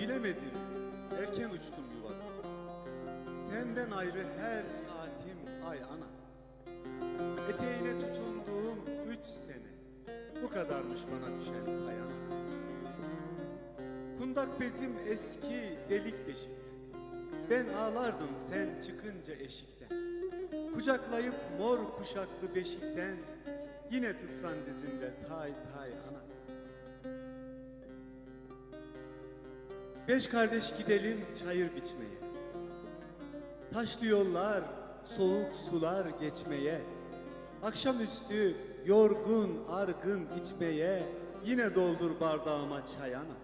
Bilemedim, erken uçtum yuvadan. Senden ayrı her saatim ay ana. Eteğine tutunduğum üç sene. Bu kadarmış bana düşen hay ana. Kundak bezim eski delik deşik. Ben ağlardım sen çıkınca eşikten. Kucaklayıp mor kuşaklı beşikten yine tutsan dizinde tay tay ana. Beş kardeş gidelim çayır biçmeye. Taşlı yollar, soğuk sular geçmeye. Akşamüstü yorgun argın içmeye. Yine doldur bardağıma çay ana.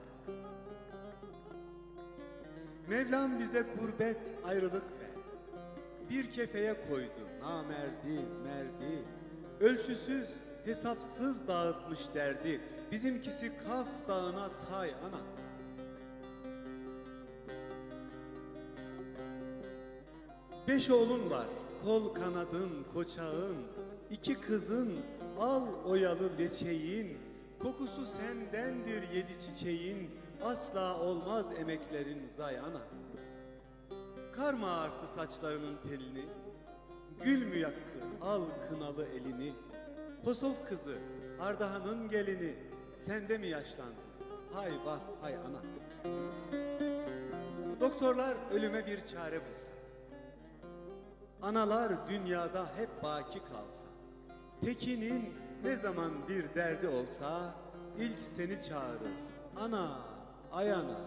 Mevlam bize gurbet ayrılık ver. Bir kefeye koydu namerdi merdi. Ölçüsüz hesapsız dağıtmış derdi. Bizimkisi Kaf dağına tay ana. Beş oğlun var, kol kanadın, koçağın, iki kızın, al oyalı leçeğin, kokusu sendendir yedi çiçeğin, asla olmaz emeklerin zayana. Kar mı ağarttı saçlarının telini, gül mü yaktı al kınalı elini, Posof kızı, Ardahan'ın gelini, sende mi yaşlandı? Hay vah hay ana. Doktorlar ölüme bir çare bulsa. Analar dünyada hep baki kalsa, Tekin'in ne zaman bir derdi olsa, ilk seni çağırır. Ana, ay ana,